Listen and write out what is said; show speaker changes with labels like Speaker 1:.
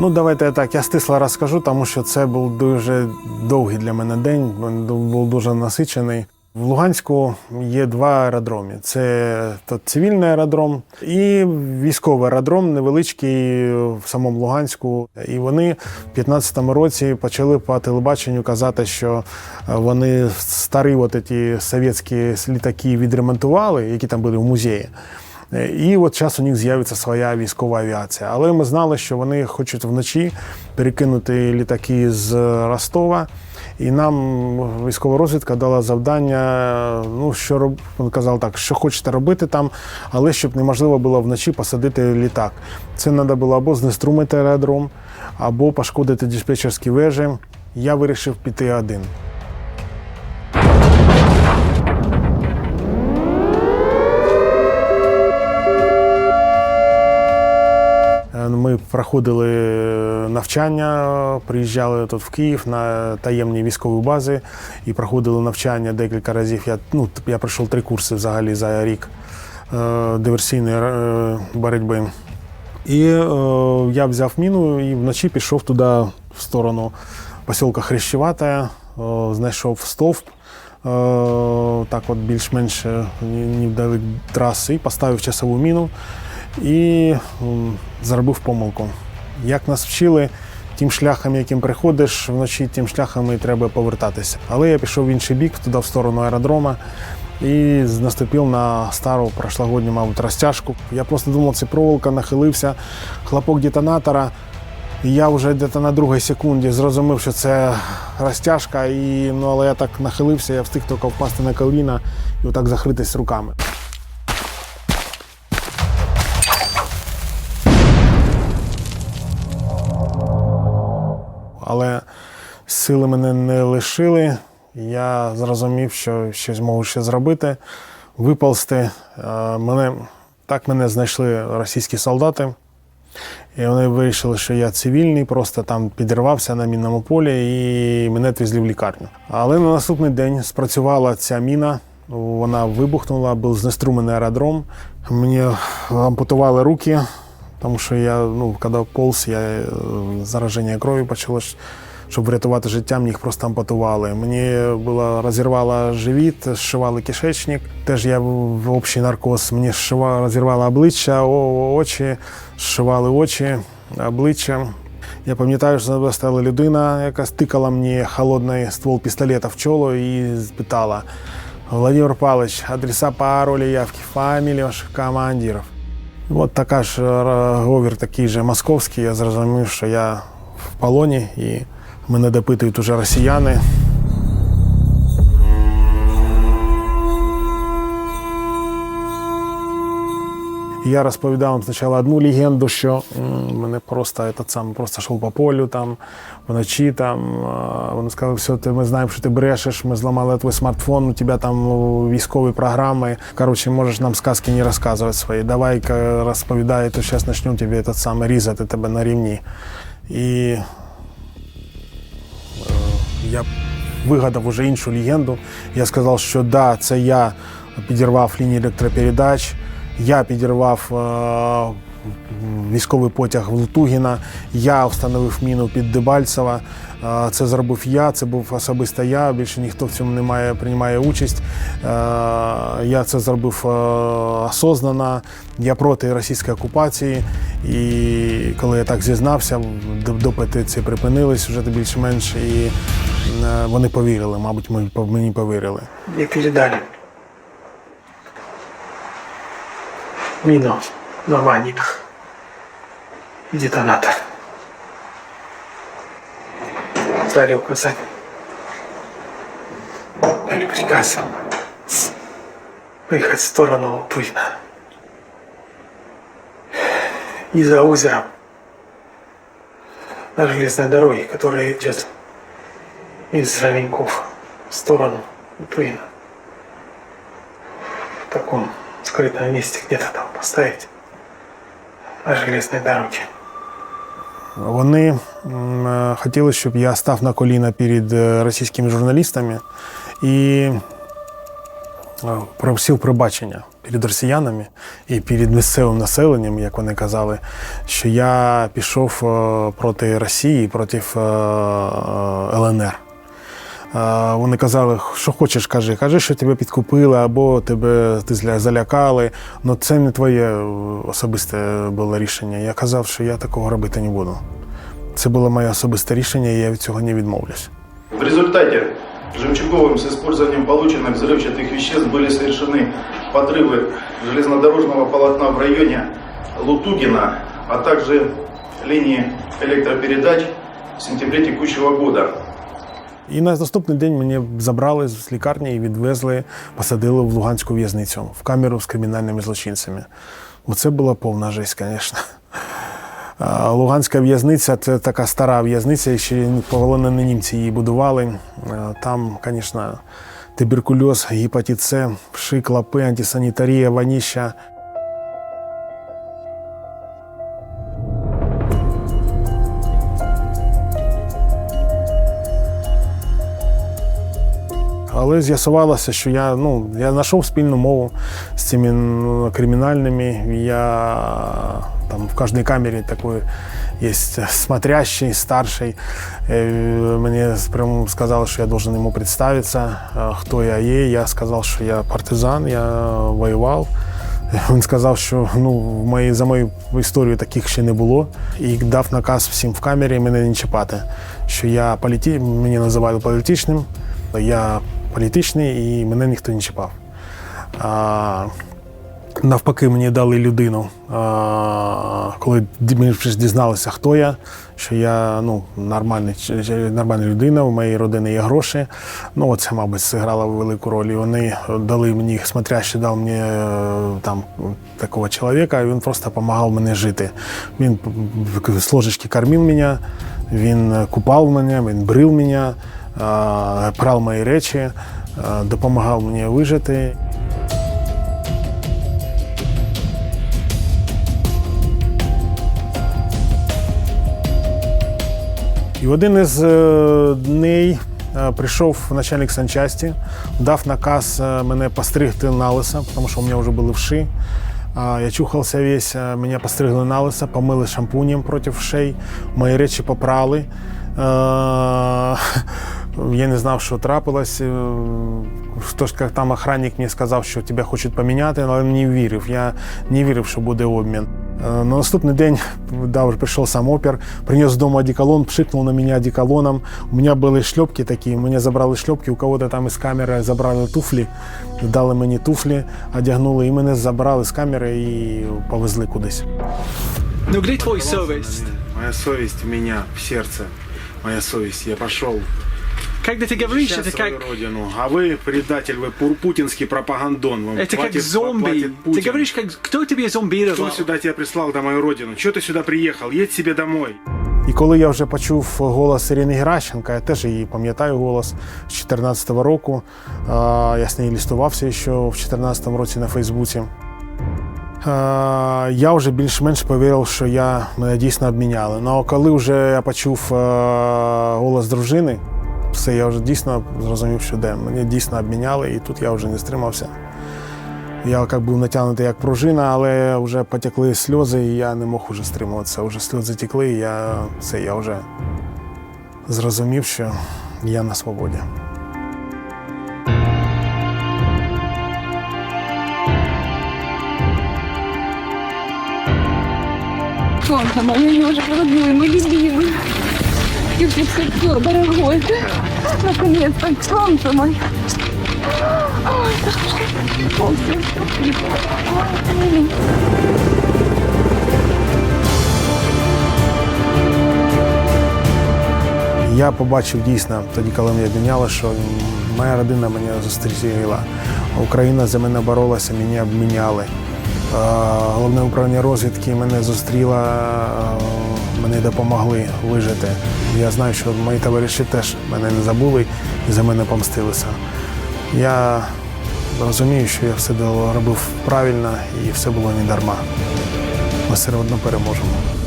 Speaker 1: Ну, давайте я так. Я стисло розкажу, тому що це був дуже довгий для мене день. Був дуже насичений. В Луганську є два аеродроми: це цивільний аеродром і військовий аеродром, невеличкий в самому Луганську. І вони в 15-му році почали по телебаченню казати, що е, вони старі от ці совєтські літаки відремонтували, які там були в музеї. Е, І от зараз у них з'явиться своя військова авіація. Але ми знали, що вони хочуть вночі перекинути літаки з Ростова. І нам військова розвідка дала завдання, ну що роб... він казав так, що хочете робити там, але щоб неможливо було вночі посадити літак. Це треба було або знеструмити аеродром, або пошкодити диспетчерські вежі. Я вирішив піти один. Проходили навчання, приїжджали тут в Київ на таємні військові бази і проходили навчання декілька разів. Я, ну, я пройшов три курси взагалі за рік е, диверсійної е, боротьби. І е, я взяв міну і вночі пішов туди в сторону посілка Хрещевата, е, знайшов стовп. е, Так от більш-менш е, невдалек траси, поставив часову міну і зробив помилку. Як нас вчили, тим шляхом, яким приходиш вночі, тим шляхом і треба повертатися. Але я пішов в інший бік, туди в сторону аеродрома, і наступив на стару прошлогодню, мабуть, розтяжку. Я просто думав, це проволока, нахилився, хлопок детонатора. І я вже десь на другій секунді зрозумів, що це розтяжка, і, ну, але я так нахилився, я встиг тільки впасти на коліна і отак захритись руками. Але сили мене не лишили. Я зрозумів, що щось можу ще зробити, виползти. Е, Мене, так мене знайшли російські солдати. І вони вирішили, що я цивільний, просто там підірвався на мінному полі і мене відвезли в лікарню. Але на наступний день спрацювала ця міна, вона вибухнула, був знеструмений аеродром. Мені ампутували руки, тому що я, ну, коли полз, я е, зараження крові почалось. Щоб врятувати життя, мені їх просто ампутували. Мені було розірвало живіт, зшивали кишечник. Теж я в общий наркоз. Мені зшива, розірвало обличчя, очі, зшивали очі, обличчя. Я пам'ятаю, що стала людина, яка стикала мені холодний ствол пістолета в чоло і спитала: Владимир Павлович, адреса, паролі, явки, фамілії ваших командирів. От така ж е, говір такий же московський. Я зрозумів, що я в полоні і мене допитують уже росіяни. Я розповідав спочатку одну легенду, що мене просто этот сам просто йшов по полю там вночі. Там вони сказали, все, ти ми знаємо, що ти брешеш. Ми зламали твій смартфон, у тебе там військові програми. Коротше, можеш нам сказки не розказувати свої. Давай розповідай, то зараз почнемо тебе этот сам різати тебе на рівні. І е, я вигадав уже іншу легенду. Я сказав, що да, це я підірвав лінії електропередач, я підірвав е, військовий потяг в Лутугіна, я встановив міну під Дебальцева. Е, Це зробив я, це був особисто я. Більше ніхто в цьому не має, приймає участь. Е, Я це зробив осознано. Я проти російської окупації. І коли я так зізнався, допити ці припинились вже більш-менш, і вони повірили. Мабуть, мені повірили.
Speaker 2: Мне передали мину на ванниках и детонатор. Дали указание. Дали приказ выехать в сторону Лутуина. И за озером на железной дороге, которая идет из Равеньков в сторону Лутуина. В таком скрытом месте где-то там поставить на железной дороге.
Speaker 1: Вони е, хотіли, щоб я став на коліна перед е, російськими журналістами і е, просив пробачення перед росіянами і перед місцевим населенням, як вони казали, що я пішов проти Росії, проти ЛНР. Е, Вони казали, що хочеш, кажи, кажи, що тебе підкупили або тебе ти зля- залякали. Ну це не твоє е, особисте було рішення. Я казав, що я такого робити не буду. Це було моє особисте рішення, і я від цього не відмовлюсь.
Speaker 3: В результате Жемчуговым с использованием полученных взрывчатых веществ были совершены подрывы железнодорожного полотна в районе Лутугина, а также линии электропередач в сентябре текущего года.
Speaker 1: І на наступний день мене забрали з лікарні і відвезли, посадили в Луганську в'язницю, в камеру з кримінальними злочинцями. Оце була повна жесть, звісно. Луганська в'язниця це така стара в'язниця, ще полонені німці її будували. Там, звісно, туберкульоз, гепатит С, вши, клопи, антисанітарія, ваніща. Але з'ясувалося, що я, ну, я знайшов спільну мову з цими ну, кримінальними. Я там в кожній камері такий є смотрящий, старший. Е, Мені прямо сказали, що я должен йому представитися, е, хто я є. Я сказав, що я партизан, я воював. Він сказав, що ну, в моїй, за мою історію таких ще не було. І дав наказ всім в камері мене не чіпати. Що я політі... мене називали політичним, я політичний і мене ніхто не чіпав. А, навпаки, мені дали людину, а, коли мені дізналися, хто я, що я ну, нормальний, нормальна людина, у моєї родини є гроші. Ну, це, мабуть, зіграло велику роль. І вони дали мені, смотрящий дав мені е, там такого чоловіка, і він просто допомагав мені жити. Він з ложечки кормив мене, він купав мене, він брив мене, прав мої речі, допомагав мені вижити. І в один із е, дней е, прийшов начальник санчасті, дав наказ е, мене постригти на лисо, тому що у мене вже були вши. Я чухався весь, мене постригли на лисо, помили шампунем проти вшей, мої речі попрали. Я не знав, що трапилось. Е, Хтось як там охранник мені сказав, що тебе хочуть поміняти, але не вірив. Я не вірив, що буде обмін. Е, На наступний день да, уже пришел сам опер, принес дома одеколон, пшикнул на меня одеколоном. У меня были шлепки такие, мне забрали шлепки, у кого-то там із камери забрали туфлі, дали мені туфлі, одягнули, і мене забрали з камери і повезли кудись.
Speaker 4: Ну где твой совесть?
Speaker 1: Моя совість в мене, в серце. Моя совість, я пошел.
Speaker 4: Когда ты говоришь, это как,
Speaker 1: родину. А вы предатель, вы пур- путинский пропагандон. Вам
Speaker 4: это как
Speaker 1: платит-
Speaker 4: зомби.
Speaker 1: платит
Speaker 4: Ты
Speaker 1: Путин.
Speaker 4: говоришь, как кто тебе зомбировал?
Speaker 1: Кто сюда тебя прислал на мою родину? Чего ты сюда приехал? Едь себе домой. І коли я вже почув голос Ірини Геращенка, я теж її пам'ятаю голос з 2014 року. А, Я з нею лістувався ще в 2014 році на Фейсбуці. А, Я вже більш-менш повірив, що я, мене дійсно обміняли. Ну а коли вже я почув е, голос дружини, все, я вже дійсно зрозумів, що де. Мене дійсно обміняли, і тут я вже не стримався. Я як був натягнутий як пружина, але вже потекли сльози, і я не мог уже стримуватися. Вже сльози текли, і я все, я вже зрозумів, що я на свободі.
Speaker 5: Солнце мое, Ёжик, родной, мой любимый. Юрчик, все, дорогой. Наконец-то, солнце мое. Ой, Ой,
Speaker 1: Я побачив дійсно тоді, коли мене обміняли, що моя родина мене зустріла. Україна за мене боролася, мене обміняли. Е, Головне управління розвідки мене зустріло, е, мені допомогли вижити. Я знаю, що мої товариші теж мене не забули і за мене помстилися. Я розумію, що я все робив правильно і все було не дарма. Ми все одно переможемо.